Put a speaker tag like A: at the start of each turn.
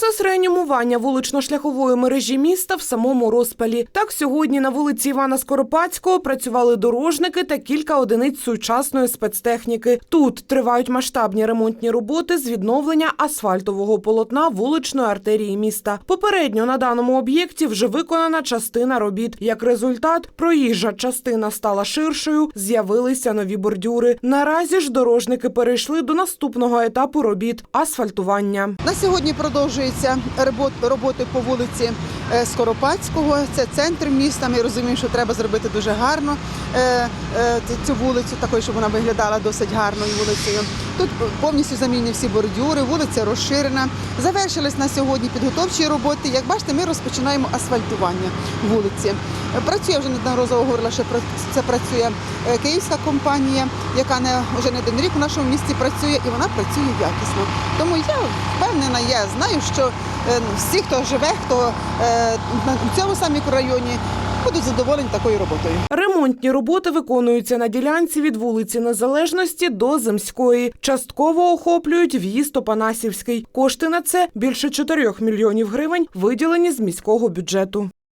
A: Процес реанімування вулично-шляхової мережі міста в самому розпалі. Так сьогодні на вулиці Івана Скоропадського працювали дорожники та кілька одиниць сучасної спецтехніки. Тут тривають масштабні ремонтні роботи з відновлення асфальтового полотна вуличної артерії міста. Попередньо на даному об'єкті вже виконана частина робіт. Як результат, проїжджа частина стала ширшою, з'явилися нові бордюри. Наразі ж дорожники перейшли до наступного етапу робіт асфальтування.
B: На сьогодні продовжується робот- роботи по вулиці е, Скоропадського. Це центр міста. Ми розуміємо, що треба зробити дуже гарно е, е, цю вулицю, такою, щоб вона виглядала досить гарною вулицею. Тут повністю замінені всі бордюри, вулиця розширена. Завершились на сьогодні підготовчі роботи. Як бачите, ми розпочинаємо асфальтування вулиці. Е, Працює вже неодноразово говорила, що це працює е, київська компанія, яка не вже не один рік у нашому місті працює, і вона працює якісно. Тому я впевнена, я знаю, що е, всі, хто живе, хто е, на цьому самому мікрорайоні, будуть задоволені такою роботою.
A: Ремонтні роботи виконуються на ділянці від вулиці Незалежності до Земської. Частково охоплюють в'їзд Опанасівський. Кошти на це більше 4 мільйонів гривень виділені з міського бюджету.